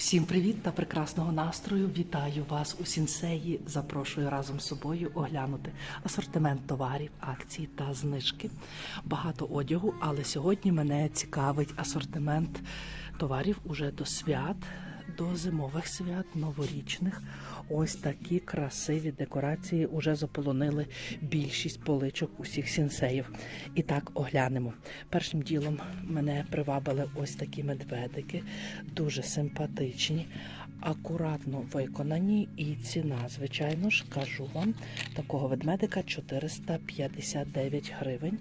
Всім привіт та прекрасного настрою! Вітаю вас у сінсеї. Запрошую разом з собою оглянути асортимент товарів, акцій та знижки. Багато одягу, але сьогодні мене цікавить асортимент товарів уже до свят, до зимових свят, новорічних. Ось такі красиві декорації уже заполонили більшість поличок усіх сінсеїв. І так оглянемо. Першим ділом мене привабили ось такі медведики, дуже симпатичні, акуратно виконані. І ціна, звичайно ж, кажу вам, такого ведмедика 459 гривень.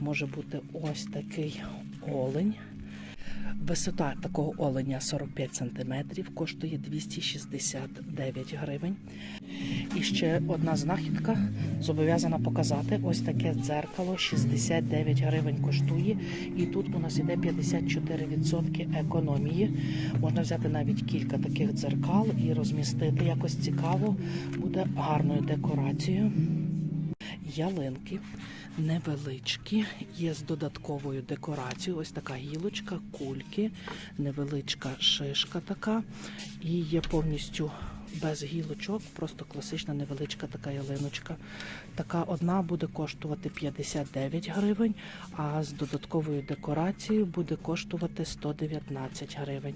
Може бути ось такий олень. Висота такого оленя 45 см, коштує 269 гривень. І ще одна знахідка зобов'язана показати. Ось таке дзеркало 69 гривень коштує. І тут у нас іде 54% економії. Можна взяти навіть кілька таких дзеркал і розмістити якось цікаво. Буде гарною декорацією. Ялинки невеличкі, є з додатковою декорацією. Ось така гілочка, кульки, невеличка шишка така. І є повністю без гілочок, просто класична невеличка така ялиночка. Така одна буде коштувати 59 гривень, а з додатковою декорацією буде коштувати 119 гривень.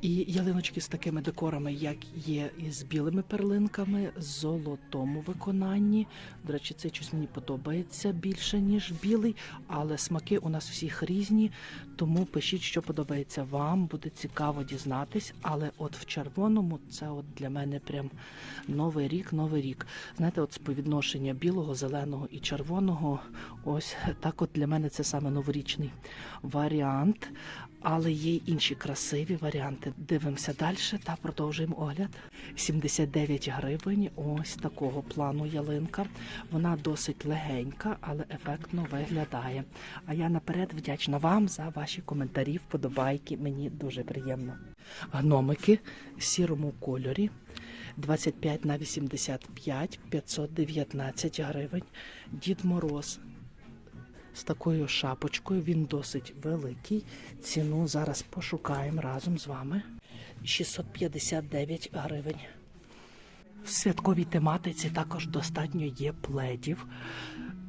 І ялиночки з такими декорами, як є із білими перлинками, золотому виконанні. До речі, цей щось мені подобається більше, ніж білий, але смаки у нас всіх різні, тому пишіть, що подобається вам, буде цікаво дізнатись. Але от в червоному це от для мене прям новий рік, новий рік. Знаєте, от співвідношення білого, зеленого і червоного. Ось так от для мене це саме новорічний варіант. Але є інші красиві варіанти. Дивимося далі та продовжуємо огляд. 79 гривень. Ось такого плану ялинка. Вона досить легенька, але ефектно виглядає. А я наперед вдячна вам за ваші коментарі, вподобайки. Мені дуже приємно. Гномики в сірому кольорі. 25 на 85, 519 гривень. Дід Мороз з такою шапочкою. Він досить великий. Ціну зараз пошукаємо разом з вами. 659 гривень. В святковій тематиці також достатньо є пледів.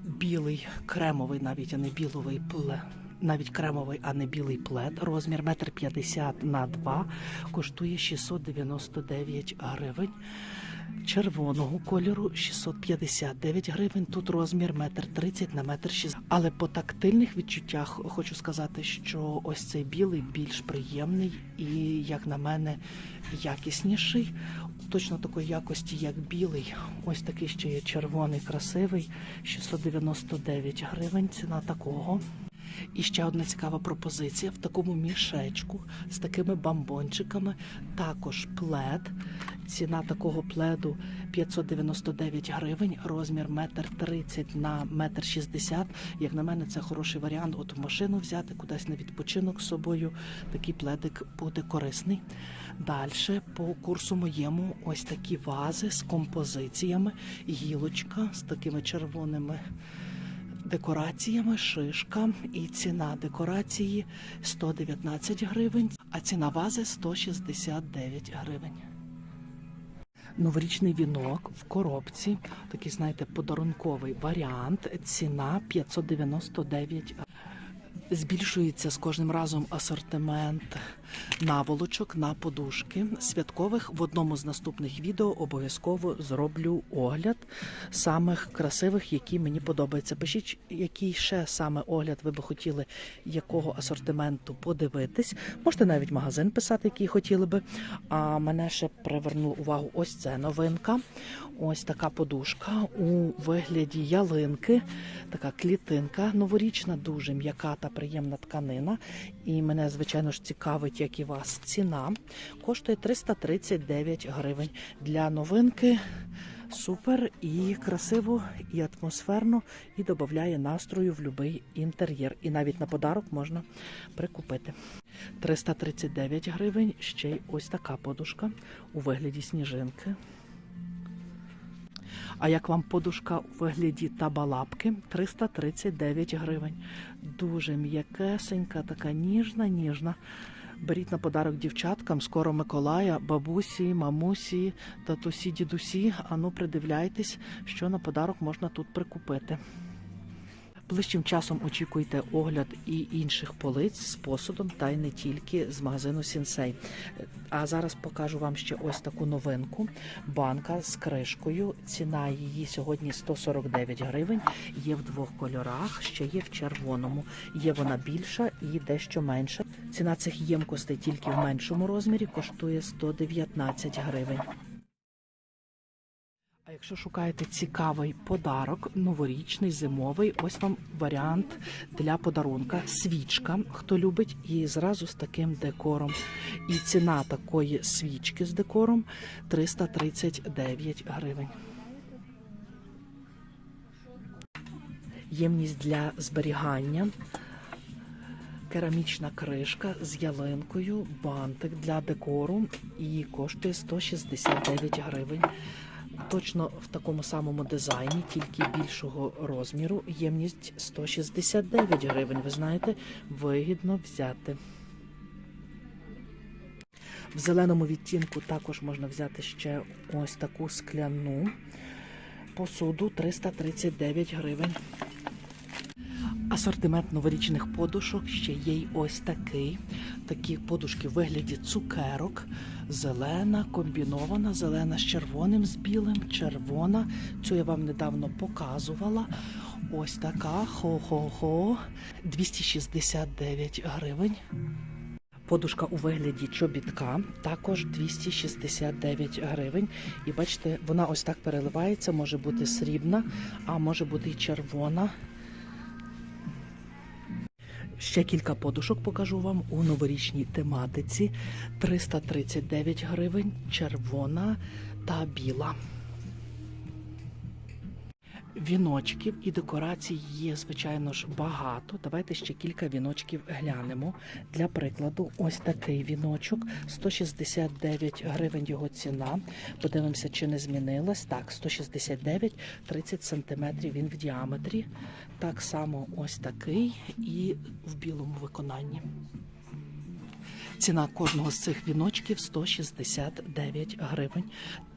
Білий, кремовий, навіть а не біловий плед. Навіть кремовий, а не білий плед. Розмір 1,50 м на 2 коштує 699 гривень. Червоного кольору 659 гривень. Тут розмір 1,30 на 1,60 м. Але по тактильних відчуттях хочу сказати, що ось цей білий більш приємний і, як на мене, якісніший. Точно такої якості, як білий. Ось такий ще є червоний, красивий. 699 гривень. Ціна такого. І ще одна цікава пропозиція в такому мішечку з такими бамбончиками. Також плед. Ціна такого пледу 599 гривень, розмір 1,30 на 1,60 м. Як на мене, це хороший варіант. От в машину взяти кудись на відпочинок з собою. Такий пледик буде корисний. Далі по курсу моєму ось такі вази з композиціями, гілочка з такими червоними декораціями, шишка і ціна декорації 119 гривень, а ціна вази 169 гривень. Новорічний вінок в коробці, такий, знаєте, подарунковий варіант. Ціна 599 гривень. Збільшується з кожним разом асортимент наволочок на подушки святкових. В одному з наступних відео обов'язково зроблю огляд самих красивих, які мені подобаються. Пишіть, який ще саме огляд ви би хотіли, якого асортименту подивитись. Можете навіть магазин писати, який хотіли би. А мене ще привернула увагу ось це новинка. Ось така подушка у вигляді ялинки, така клітинка новорічна, дуже м'яка та приємна тканина. І мене, звичайно ж, цікавить, як і вас ціна. Коштує 339 гривень. Для новинки супер і красиво, і атмосферно, і додає настрою в будь-який інтер'єр. І навіть на подарок можна прикупити. 339 гривень. Ще й ось така подушка у вигляді сніжинки. А як вам подушка у вигляді табалапки 339 гривень. Дуже м'якесенька, така ніжна, ніжна. Беріть на подарок дівчаткам, скоро Миколая, бабусі, мамусі, татусі, дідусі. Ану, придивляйтесь, що на подарок можна тут прикупити. Ближчим часом очікуйте огляд і інших полиць з посудом, та й не тільки з магазину Сінсей. А зараз покажу вам ще ось таку новинку. Банка з кришкою. Ціна її сьогодні 149 гривень. Є в двох кольорах, ще є в червоному. Є вона більша і дещо менша. Ціна цих ємкостей тільки в меншому розмірі коштує 119 гривень. А якщо шукаєте цікавий подарок, новорічний, зимовий, ось вам варіант для подарунка. Свічка, хто любить, і зразу з таким декором. І ціна такої свічки з декором 339 гривень. Ємність для зберігання. Керамічна кришка з ялинкою, бантик для декору і коштує 169 гривень. Точно в такому самому дизайні, тільки більшого розміру. Ємність 169 гривень. Ви знаєте, вигідно взяти. В зеленому відтінку також можна взяти ще ось таку скляну посуду 339 гривень. Асортимент новорічних подушок ще є й ось такий. Такі подушки в вигляді цукерок. Зелена, комбінована, зелена з червоним, з білим, червона. Цю я вам недавно показувала. Ось така. Хо-хо-хо. 269 гривень. Подушка у вигляді чобітка, також 269 гривень. І бачите, вона ось так переливається, може бути срібна, а може бути й червона. Ще кілька подушок покажу вам у новорічній тематиці. 339 гривень, червона та біла. Віночків і декорацій є, звичайно ж, багато. Давайте ще кілька віночків глянемо. Для прикладу, ось такий віночок 169 гривень його ціна. Подивимося, чи не змінилась. Так, 169, 30 сантиметрів він в діаметрі. Так само ось такий і в білому виконанні. Ціна кожного з цих віночків 169 гривень.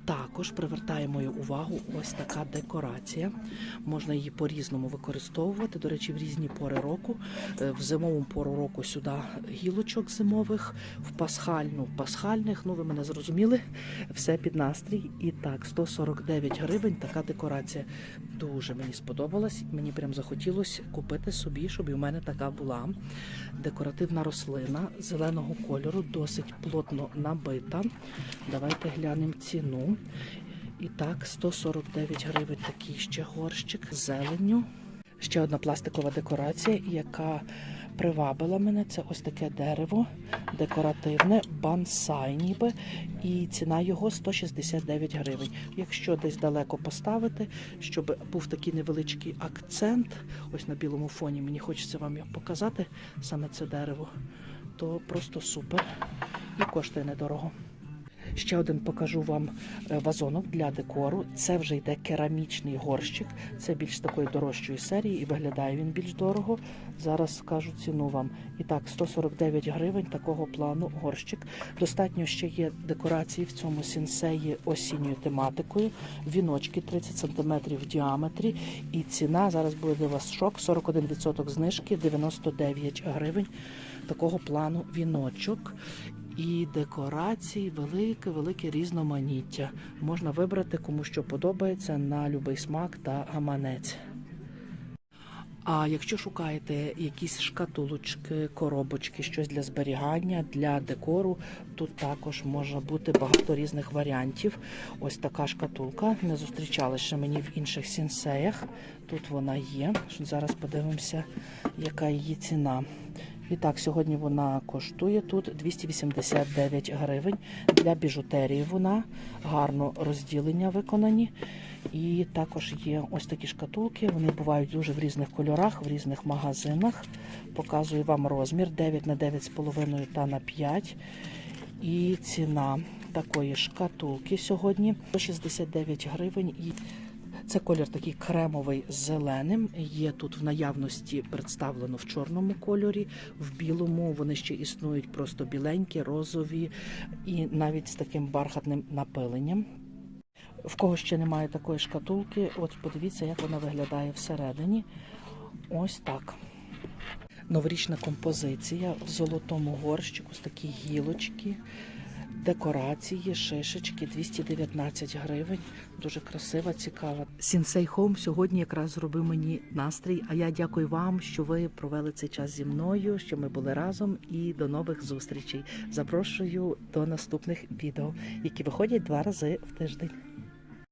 Також привертає мою увагу ось така декорація. Можна її по-різному використовувати. До речі, в різні пори року. Е, В зимову пору року сюди гілочок зимових, в пасхальну пасхальних. Ну, ви мене зрозуміли, все під настрій. І так, 149 гривень. Така декорація дуже мені сподобалась. Мені прям захотілося купити собі, щоб і в мене така була. Декоративна рослина зеленого кольору, досить плотно набита. Давайте глянемо ціну. І так, 149 гривень такий ще горщик з зеленню. Ще одна пластикова декорація, яка привабила мене. Це ось таке дерево декоративне, бансай ніби, і ціна його 169 гривень. Якщо десь далеко поставити, щоб був такий невеличкий акцент, ось на білому фоні, мені хочеться вам показати, саме це дерево, то просто супер і коштує недорого. Ще один покажу вам е, вазонок для декору. Це вже йде керамічний горщик. Це більш такої дорожчої серії і виглядає він більш дорого. Зараз скажу ціну вам. І так, 149 гривень такого плану горщик. Достатньо ще є декорації в цьому сінсеї осінньою тематикою. Віночки 30 см в діаметрі. І ціна зараз буде для вас шок. 41% знижки, 99 гривень. Такого плану віночок. І декорації велике, велике різноманіття. Можна вибрати кому що подобається на будь-який смак та гаманець. А якщо шукаєте якісь шкатулочки, коробочки, щось для зберігання, для декору, тут також може бути багато різних варіантів. Ось така шкатулка. Не зустрічала ще мені в інших сінсеях. Тут вона є. Зараз подивимося, яка її ціна. І так, сьогодні вона коштує тут 289 гривень. Для біжутерії вона гарно розділення виконані. І також є ось такі шкатулки. Вони бувають дуже в різних кольорах, в різних магазинах. Показую вам розмір 9 на 9,5 та на 5. І ціна такої шкатулки сьогодні 169 гривень. Це колір такий кремовий зеленим. Є тут в наявності представлено в чорному кольорі, в білому вони ще існують просто біленькі, розові і навіть з таким бархатним напиленням. В кого ще немає такої шкатулки, от подивіться, як вона виглядає всередині. Ось так. Новорічна композиція в золотому горщику з такі гілочки, декорації, шишечки 219 гривень. Дуже красива, цікава. Сінсей Хоум сьогодні якраз зробив мені настрій. А я дякую вам, що ви провели цей час зі мною, що ми були разом. І до нових зустрічей. Запрошую до наступних відео, які виходять два рази в тиждень.